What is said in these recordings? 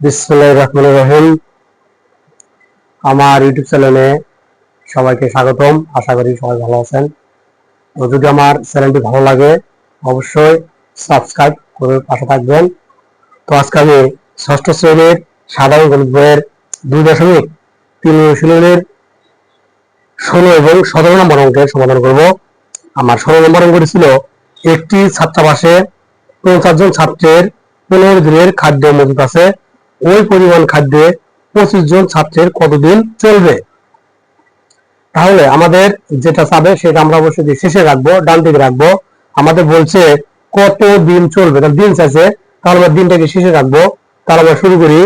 বিসমুল্লাহ রহমান রহিম। আমার ইউটিউব চ্যানেলে সবাইকে স্বাগতম। আশা করি সবাই ভালো আছেন। তো যদি আমার চ্যানেলটি ভালো লাগে, অবশ্যই সাবস্ক্রাইব করে পাশে থাকবেন। তো আজকে আমি ষষ্ঠ শ্রেণির সাধারণ গণিত বইয়ের দুই দশমিক তিন অনুশীলনের ষোলো এবং সতেরো নম্বর অঙ্কের সমাধান করব। আমার ষোলো নম্বর অঙ্কটি ছিল একটি ছাত্রাবাসে পঞ্চাশ জন ছাত্রের পনেরো দিনের খাদ্য মজুত আছে। ওই পরিমাণ খাদ্যে পঁচিশ জন ছাত্রের কতদিন চলবে? তাহলে আমাদের যেটা চাবে সেটা আমরা অবশ্যই শেষে রাখব, ডান দিকে রাখব। আমাদের বলছে কত দিন চলবে? তাহলে দিন চাইছে তাহলে আমরা দিনটাকে শেষে রাখব। তাহলে আমরা শুরু করি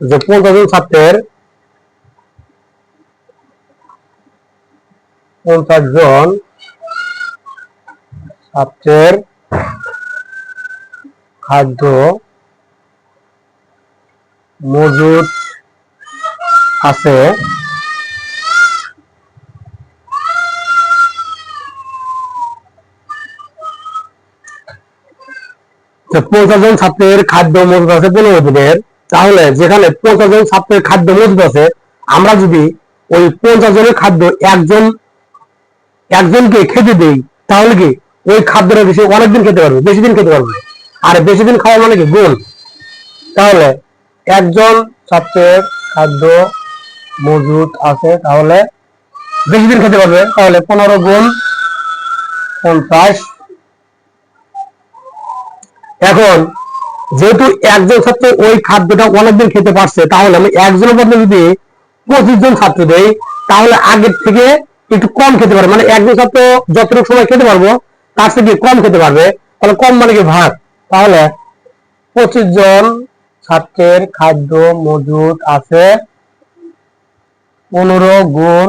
যে পঞ্চাশ জন ছাত্রের পঞ্চাশ জন ছাত্রের খাদ্য মজুদ আছে। পঞ্চাশ জন ছাত্রের খাদ্য মজুদ আছে পনেরো দিনের। তাহলে যেখানে পঞ্চাশ জন ছাত্রের খাদ্য মজুদ আছে, আমরা যদি ওই পঞ্চাশ জনের খাদ্য একজন, একজনকে খেতে দেই, তাহলে কি ওই খাদ্যটা বেশি অনেকদিন খেতে পারবে, বেশি দিন খেতে পারবে। আর বেশি দিন খাওয়া মানে কি? তাহলে একজন ছাত্রের খাদ্য মজুদ আছে, তাহলে বেশি দিন খেতে পারবে, তাহলে পনেরো গুণ পঞ্চাশ। এখন যেহেতু একজন ছাত্র ওই খাদ্যটা অনেকদিন খেতে পারছে, তাহলে আমি একজনের বদলে যদি পঁচিশ জন ছাত্র দেই, তাহলে আগের থেকে একটু কম খেতে পারবে। মানে একজন ছাত্র যতটুকু সময় খেতে পারব, তার থেকে কম খেতে পারবে। তাহলে কম মানে কি ভাগ? তাহলে পঁচিশ জন ছাত্রের খাদ্য মজুদ আছে। পনেরো গুণ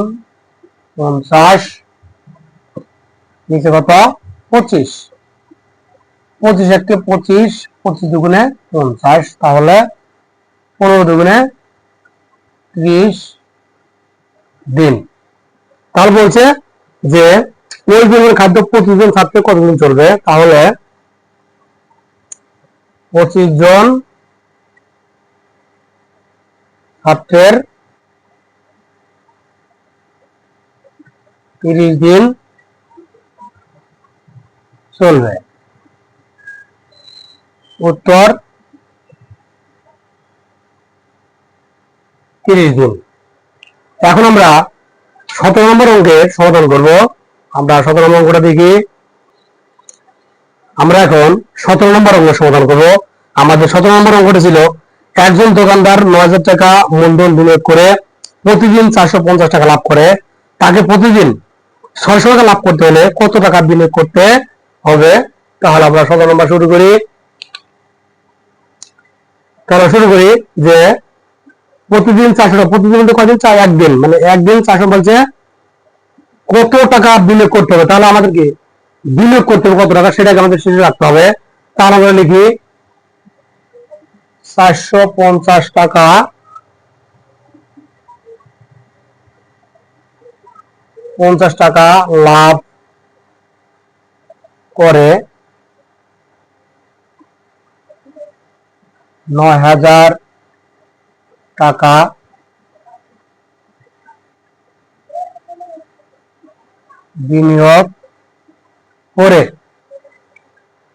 পঞ্চাশ, নিচে কত? পঁচিশ। পঁচিশ একটি পঁচিশ পঁচিশ দুগুণে পঞ্চাশ, তাহলে পনেরো দুগুণে ত্রিশ দিন। তাহলে বলছে যে ওই পরিমাণ খাদ্য পঁচিশ জন ছাত্রের কতদিন চলবে? তাহলে পঁচিশ জন ছাত্রের তিরিশ দিন চলবে। উত্তর তিরিশ দিন। এখন আমরা সতেরো নম্বর অঙ্কের সমাধান করব। আমরা সতেরো নম্বর অঙ্কটা দেখি। আমরা এখন সতেরো নম্বর অঙ্কের সমাধান করব। আমাদের সতেরো নম্বর অঙ্কটা ছিল একজন দোকানদার নয় হাজার টাকা মূলধন বিনিয়োগ করে প্রতিদিন চারশো পঞ্চাশ টাকা লাভ করে। তাকে প্রতিদিন ছয়শো টাকা লাভ করতে হলে কত টাকা বিনিয়োগ করতে হবে? তাহলে আমরা সতেরো নম্বর শুরু করি। তাহলে শুরু করি যে প্রতিদিন চারশো টাকা, প্রতিদিন বলতে কয়দিন? চার, একদিন। মানে একদিন চারশো বলছে কত টাকা বিনিয়োগ করতে হবে? তাহলে আমাদেরকে বিনিয়োগ করতে হবে কত টাকা? সেটাকে আমাদের শেষে রাখতে হবে। তাহলে আমরা লিখি চারশো পঞ্চাশ টাকা। পঞ্চাশ টাকা লাভ করে নয় হাজার টাকা। বিনিয়োগ করে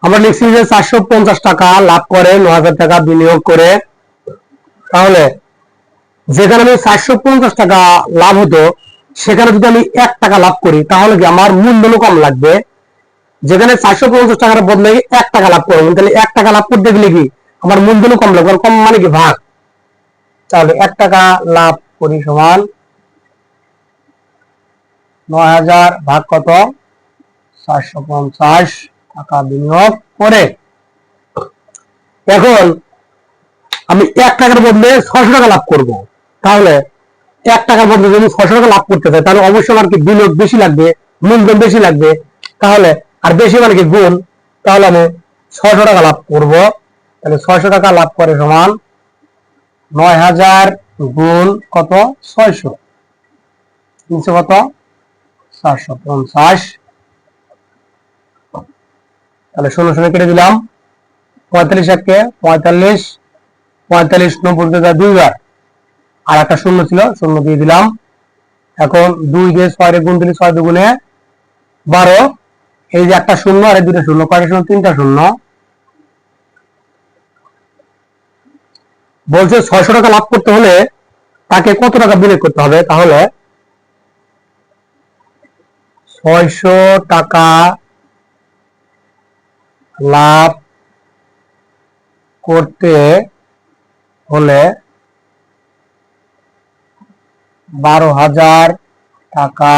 আমরা লিখছি যে চারশো পঞ্চাশ টাকা লাভ করে ন হাজার টাকা বিনিয়োগ করে। তাহলে, যেখানে আমি চারশো পঞ্চাশ টাকা লাভ হতো, সেখানে যদি আমি এক টাকা লাভ করি, তাহলে কি আমার মূলধনও কম লাগবে? যেখানে চারশো পঞ্চাশ টাকার বদলে এক টাকা লাভ করব, তাহলে এক টাকা লাভ করতে গেলে কি আমার মূলধনও কম লাগবে? কম মানে কি? ভাগ। তাহলে এক টাকা লাভ করি সমান নয় হাজার ভাগ কত? চারশো পঞ্চাশ। টাকা বিনিয়োগ করে। এখন আমি এক টাকার বদলে ছশো টাকা লাভ করব। তাহলে এক টাকার বদলে যদি ছশো টাকা লাভ করতে চাই, তাহলে অবশ্যই আমার কি বিনিয়োগ বেশি লাগবে, মূলধন বেশি লাগবে। তাহলে আর বেশি মানে কি গুণ? তাহলে আমি ছশো টাকা লাভ করব। তাহলে ছয়শো টাকা লাভ করে সমান নয় হাজার গুণ কত? ছয়শো। কত? চারশো পঞ্চাশ। তাহলে ষোলো ষোলো কেটে দিলাম। পঁয়তাল্লিশ এককে পঁয়তাল্লিশ পঁয়তাল্লিশ নব্বই দুইবার আর একটা শূন্য ছিল, শূন্য দিয়ে দিলাম। এখন দুই দিয়ে ছয় গুণ দিলে ছয় দুগুণে বারো। এই যে একটা শূন্য আর এই দুটো শূন্য, কয়টা শূন্য? তিনটা শূন্য। বলছে ছয়শো টাকা লাভ করতে হলে তাকে কত টাকা বিনিয়োগ করতে হবে? তাহলে ছয়শো টাকা লাভ করতে হলে বারো হাজার টাকা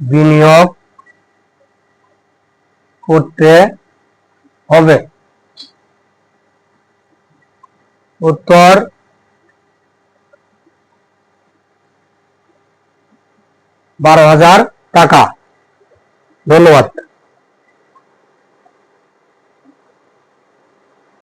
বিনিয়োগ করতে হবে। উত্তর বারো হাজার টাকা। ধন্যবাদ।